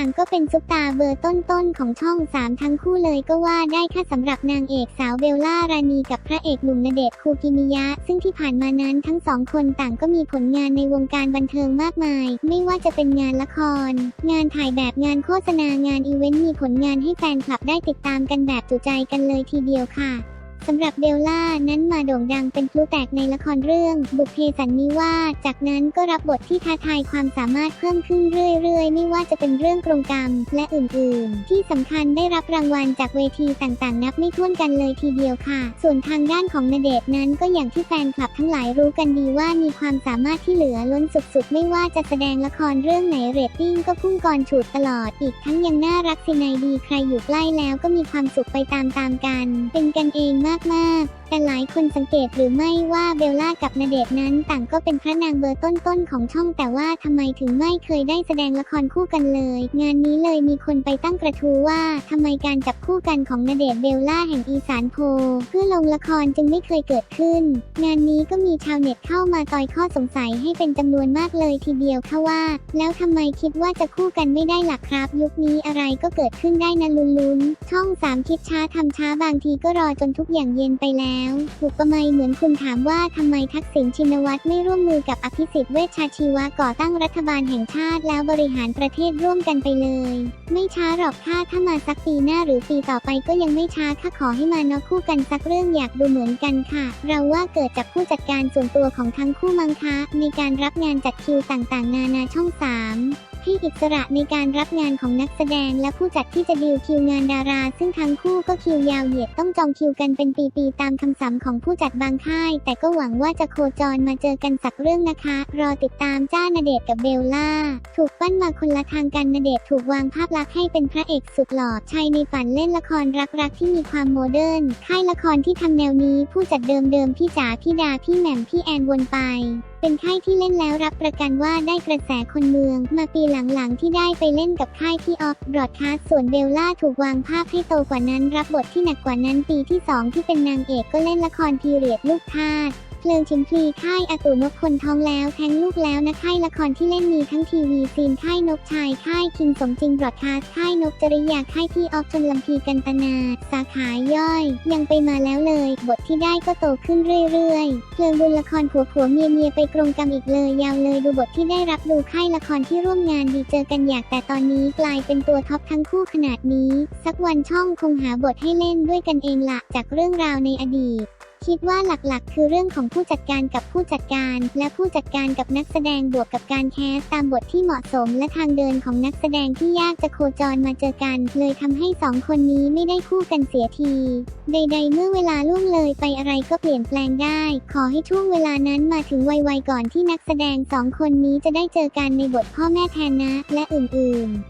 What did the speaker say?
างก็เป็นซุปตาเบอร์ต้นๆของช่อง 3 ทั้งคู่เลยก็ว่าได้ค่ะสำหรับนางเอกสาวเบลล่ารานีกับพระเอกหนุ่มณเดชคูกิมิยะ ซึ่งที่ผ่านมานั้นทั้งสองคนต่างก็มีผลงานในวงการบันเทิงมากมาย ไม่ว่าจะเป็นงานละคร งานถ่ายแบบงานโฆษณางานอีเวนต์มีผลงานให้แฟนคลับได้ติดตามกันแบบจุใจกันเลยทีเดียวค่ะ สำหรับเบลล่านั้นมาโด่งดังเป็นพลุแตกในละครเรื่อง บุพเพสันนิวาสจากนั้นก็รับบทที่ท้าทายความสามารถเพิ่มขึ้นเรื่อยๆ ไม่ว่าจะเป็นเรื่องกรงกรรม และอื่นๆ ที่สำคัญได้รับรางวัลจากเวทีต่างๆ นับไม่ถ้วนกันเลยทีเดียวค่ะ ส่วนทางด้านของณเดชนั้นก็อย่างที่แฟนคลับทั้งหลายรู้กันดีว่ามีความสามารถที่เหลือล้นสุดๆ ไม่ว่าจะแสดงละครเรื่องไหนเรตติ้งก็พุ่งกรฉูดตลอด อีกทั้งยังน่ารักสินายดีใครอยู่ใกล้แล้วก็มีความสุขไปตามๆกัน เป็นกันเองมากๆ แต่หลายคนสังเกตหรือไม่ว่าเบลล่ากับณเดชนั้นต่างก็เป็นพระนางเบอร์ต้นๆของช่อง แต่ว่าทำไมถึงไม่เคยได้แสดงละครคู่กันเลย งานนี้เลยมีคนไปตั้งกระทู้ว่าทำไมการจับคู่กันของณเดชเบลล่าแห่งอีสานโพ เพื่อลงละครจึงไม่เคยเกิดขึ้น งานนี้ก็มีชาวเน็ตเข้ามาต่อยข้อสงสัยให้เป็นจำนวนมากเลยทีเดียวค่ะว่า แล้วทำไมคิดว่าจะคู่กันไม่ได้ล่ะครับ ยุคนี้อะไรก็เกิดขึ้นได้นะลุ้นๆช่องสามคิดช้าทำช้าบางทีก็รอจนทุกอย่างเย็นไปแล้วบุปมาเหมือนคุณถามว่าทำไมทักษิณชินวัตรไม่ร่วมมือกับอภิสิทธิ์เวชชาชีวะก่อตั้งรัฐบาลแห่งชาติแล้วบริหารประเทศร่วมกันไปเลย ไม่ช้าหรอกค่ะถ้ามาสักปีหน้าหรือปีต่อไปก็ยังไม่ช้าค่ะขอให้มานอคู่กันสักเรื่องอยากดูเหมือนกันค่ะ เราว่าเกิดจากผู้จัดการส่วนตัวของทั้งคู่มังคะในการรับงานจัดคิวต่างๆ นานาช่อง 3 ที่อิสระในการรับงานของนักแสดงและผู้จัดที่จะดีลคิวงานดารา ซึ่งทั้งคู่ก็คิวยาวเหยียดต้องจองคิวกันเป็นปีๆตามคำสั่งของผู้จัดบางค่าย แต่ก็หวังว่าจะโคจรมาเจอกันสักเรื่องนะคะ รอติดตามจ้าณเดชกับเบลล่า ถูกปั้นมาคนละทางกันณเดชถูกวางภาพลักษณ์ให้เป็นพระเอกสุดหล่อชายในฝันเล่นละครรักๆที่มีความโมเดิร์นค่ายละครที่ทำแนวนี้ผู้จัดเดิมๆพี่จ๋าพี่ดาพี่แหม่มพี่แอนวนไป เป็นค่ายที่เล่นแล้วรับประกันว่าได้กระแสคนเมือง มาปีหลังๆที่ได้ไปเล่นกับค่ายที่ออฟบรอดคาสส่วนเบลล่าถูกวางภาพให้โตกว่านั้นรับบทที่หนักกว่านั้นปีที่ 2 ที่เป็นนางเอกก็เล่นละครพีเรียดลูกทาส เพลิงชิมพลีค่ายอตูนกคนท้องแล้วแท้งลูกแล้วนะค่ายละครที่เล่นมีทั้งทีวีซีนค่ายนกชายค่ายคิงสมจริงบรอดคาสค่ายนกจริยาค่ายที่ออฟจนลำพีกันตนา สาขาย่อย ยังไปมาแล้วเลย บทที่ได้ก็โตขึ้นเรื่อยๆ เพลิงบุญละครผัวผัวเมียเมียไปกรงกรรมอีกเลยยาวเลยดูบทที่ได้รับดูค่ายละครที่ร่วมงานดีเจอกันอยากแต่ตอนนี้กลายเป็นตัวท็อปทั้งคู่ขนาดนี้ สักวันช่องคงหาบทให้เล่นด้วยกันเองละจากเรื่องราวในอดีต คิดว่าหลักๆ คือเรื่องของผู้จัดการกับผู้จัดการ และผู้จัดการกับนักแสดงบวกกับการแคสตามบทที่เหมาะสมและทางเดินของนักแสดงที่ยากจะโคจรมาเจอกัน เลยทำให้สองคนนี้ไม่ได้คู่กันเสียที ใด ๆ เมื่อเวลาล่วงเลยไปอะไรก็เปลี่ยนแปลงได้ ขอให้ช่วงเวลานั้นมาถึงไวๆก่อนที่นักแสดงสองคนนี้จะได้เจอกันในบทพ่อแม่แทนนะและอื่นๆ